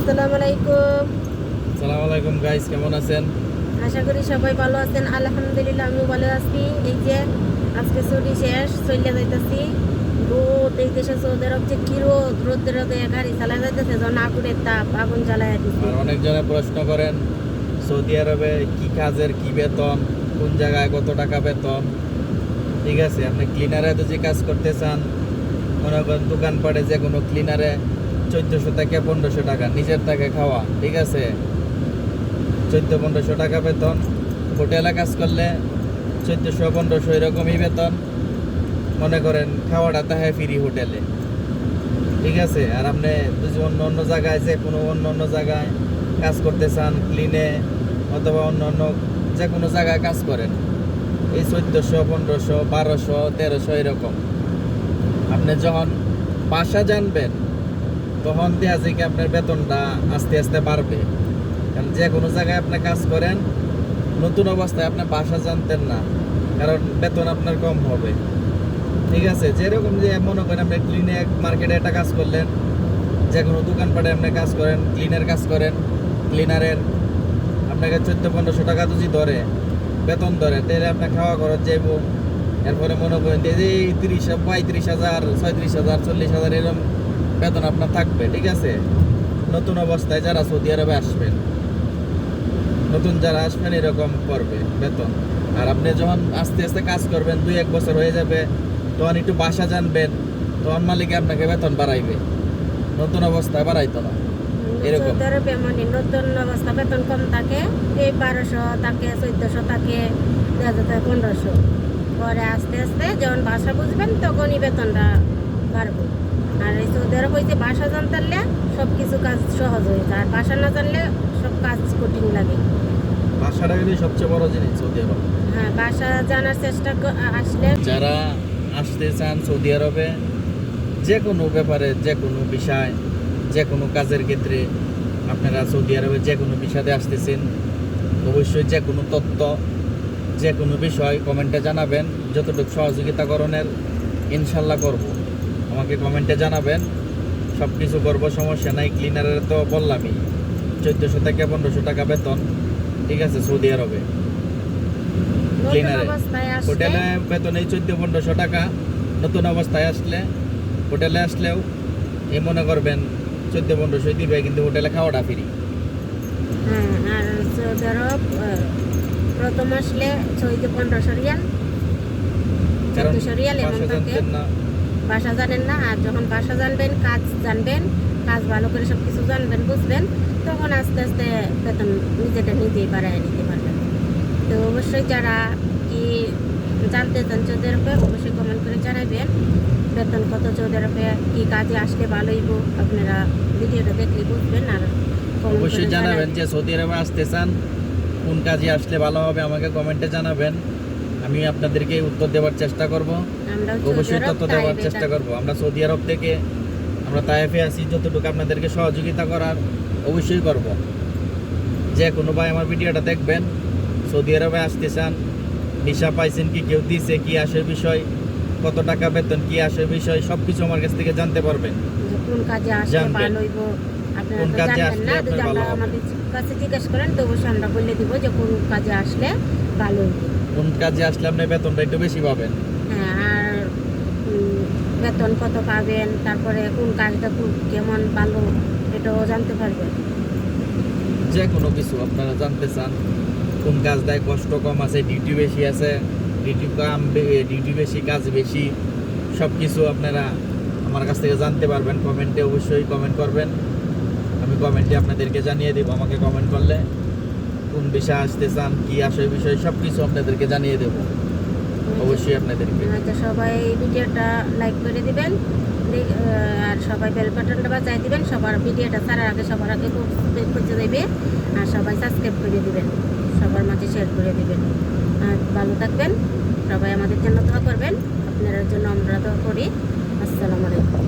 আসসালামু আলাইকুম। সালাম আলাইকুম গাইস কেমন আছেন? আশা করি সবাই ভালো আছেন। আলহামদুলিল্লাহ আমিও ভালো আছি। এই যে আজকে ছুটি শেষ চলে যাইতেছি। রোদ এই দেশে সৌদি আরব যে কি রোদ? রোদের রোদে গাড়ি চালা যাইতেছে যখন আগুনের তাপ আগুন জ্বালায় দিচ্ছে আর অনেকজনে প্রশ্ন করেন সৌদি আরবে কি কাজের কি বেতন? কোন জায়গায় কত টাকা বেতন? ঠিক আছে আপনি ক্লিনারে যদি কাজ করতে চান মনে করেন দোকানপাটে যে কোনো ক্লিনারে চোদ্দোশো থেকে পনেরোশো টাকা, নিজের টাকা খাওয়া, ঠিক আছে? চোদ্দ, পনেরোশো টাকা বেতন। হোটেলে কাজ করলে চোদ্দোশো, পনেরোশো এরকমই বেতন। মনে করেন খাওয়াটা তাহে ফ্রি হোটেলে। ঠিক আছে? আর আপনি যদি অন্য অন্য জায়গায় যে কোনো অন্য অন্য জায়গায় কাজ করতে চান ক্লিনে অথবা অন্য অন্য যে কোনো জায়গায় কাজ করেন, এই চোদ্দোশো, পনেরোশো, বারোশো, তেরোশো এরকম। আপনি যখন বাসা জানবেন তখন দেখা যায় কি আপনার বেতনটা আস্তে আস্তে বাড়বে। কারণ যে কোনো জায়গায় আপনি কাজ করেন, নতুন অবস্থায় আপনি বাসা জানতেন না, কারণ বেতন আপনার কম হবে। ঠিক আছে? যেরকম যে মনে করেন আপনি ক্লিনে মার্কেটে একটা কাজ করলেন, যে কোনো দোকানপাটে আপনি কাজ করেন ক্লিনের কাজ করেন ক্লিনারের আপনাকে চোদ্দ, পনেরোশো টাকা যদি ধরে, বেতন ধরে, তাহলে আপনার খাওয়া খরচ যাইব। এরপরে মনে করেন যে তিরিশ, পঁয়ত্রিশ হাজার, ছয়ত্রিশ হাজার, চল্লিশ হাজার এরকম বেতন আপনার থাকবে, ঠিক আছে? নতুন অবস্থায় যারা সৌদি আরবে আসবেন, নতুন যারা আসবেন, এরকম করবে বেতন। আর আপনি যখন আস্তে আস্তে কাজ করবেন, দুই এক বছর হয়ে যাবে, তখন একটু বাসা জানবেন, তখন মালিক আপনাকে বেতন বাড়াইবে। নতুন অবস্থায় বাড়াইতো না। এরকম। মানে নতুন অবস্থা, বেতন কম থাকে, এই বারোশো থাকে থাকে হাজার পনেরোশো। পরে আস্তে আস্তে যখন ভাষা বুঝবেন, তখনই বেতনটা বাড়বে। আর এই সৌদি আরব হইতে ভাষা জানতারলে সব কিছু কাজ সহজ হয়ে যায়। আর ভাষা না জানলে সব কাজ কঠিন লাগে। ভাষাটা কিন্তু সবচেয়ে বড় জিনিস সৌদি আরব। হ্যাঁ ভাষা জানার চেষ্টা আসলে যারা আসতে চান সৌদি আরবে যে কোনো ব্যাপারে যে কোনো বিষয় যে কোনো কাজের ক্ষেত্রে আপনারা সৌদি আরবে যে কোনো বিষয়ে আসতেছেন অবশ্যই যে কোনো তথ্য যে কোনো বিষয় কমেন্টে জানাবেন। যতটুকু সহযোগিতা করণের ইনশাল্লাহ করব। আমাকে কমেন্টে জানাবেন। সব কিছু করব সমস্যা নাই ক্লিনারের তো বললামই চোদ্দোশো থেকে পনেরোশো টাকা বেতন ঠিক আছে সৌদি আরবে। আসলে? হোটেলে বেতন এই চোদ্দ পনেরোশো টাকা নতুন অবস্থায় আসলে হোটেলে আসলেও এই মনে করবেন চোদ্দ পনেরোশো দিবে কিন্তু হোটেলে খাওয়াটা ফ্রি হ্যাঁ আর সৌদি আরব প্রথম আসলে চৌদ্দ পনেরোশো রিয়াল রিয়াল এমন থাকে। ভাষা জানেন না আর যখন ভাষা জানবেন কাজ জানবেন কাজ ভালো করে সব কিছু জানবেন বুঝবেন তখন আস্তে আস্তে বেতন নিজেটা নিজেই বাড়ায় নিতে পারবেন। তো অবশ্যই যারা কি জানতে চান চৌদি আরবে অবশ্যই কমেন্ট করে জানাবেন বেতন কত চৌদি আরবে কি কাজে আসলে ভালোই আপনারা ভিডিওটা দেখলে বুঝবেন আর অবশ্যই জানাবেন যে সৌদি আরবে আসতে চান কোন কাজে আসলে ভালো হবে আমাকে কমেন্টে জানাবেন। আমি আপনাদেরকে উত্তর দেওয়ার চেষ্টা করব। অবশ্যই তথ্য দেওয়ার চেষ্টা। করব। আমরা সৌদি আরব থেকে আমরা তাইফে আছি যতটুকু আপনাদেরকে সহযোগিতা করার অবশ্যই করব। যে কোনো ভাই আমার ভিডিওটা দেখবেন সৌদি আরবে আসতে চান ভিসা পাইছেন কি কেউ দিছে কি আসে বিষয় কত টাকা বেতন কি আসে বিষয় সব কিছু আমার কাছ থেকে জানতে পারবেন। কোন কাজে আসলে ভালো হইব কোন কাজে আসলে আপনার ভালো হবে। আমাদের কাছে জিজ্ঞেস করেন তো অবশ্যই আমরা বলে দিব যে কোন কাজে আসলে ভালো হইব। কোন কাজে আসলে আপনি বেতনটা একটু বেশি পাবেন? হ্যাঁ আর বেতন কত পাবেন তারপরে কোন কাজটা খুব কেমন ভালো এটাও জানতে পারবেন। যে কোনো কিছু আপনারা জানতে চান কোন কাজটায় কষ্ট কম আছে ডিউটি বেশি আছে ডিউটি কম ডিউটি বেশি কাজ বেশি সব কিছু আপনারা আমার কাছ থেকে জানতে পারবেন কমেন্টে অবশ্যই কমেন্ট করবেন। আমি কমেন্টে আপনাদেরকে জানিয়ে দেবো আমাকে কমেন্ট করলে। কোন বিষয় আসতে চান, কি আসে বিষয় সব কিছু আপনাদেরকে জানিয়ে দেবো। অবশ্যই আপনাদেরকে। সবাই ভিডিওটা লাইক করে দিবেন আর সবাই বেল বাটনটা বাজাই দিবেন, সবার ভিডিওটা ছাড়ার আগে সবার আগে খুঁজে দেবে আর সবাই সাবস্ক্রাইব করে দিবেন, সবার মাঝে শেয়ার করে দিবেন। আর ভালো থাকবেন, সবাই আমাদের জন্য দোয়া করবেন, আপনাদের জন্য আমরা দোয়া করি। আসসালামু আলাইকুম।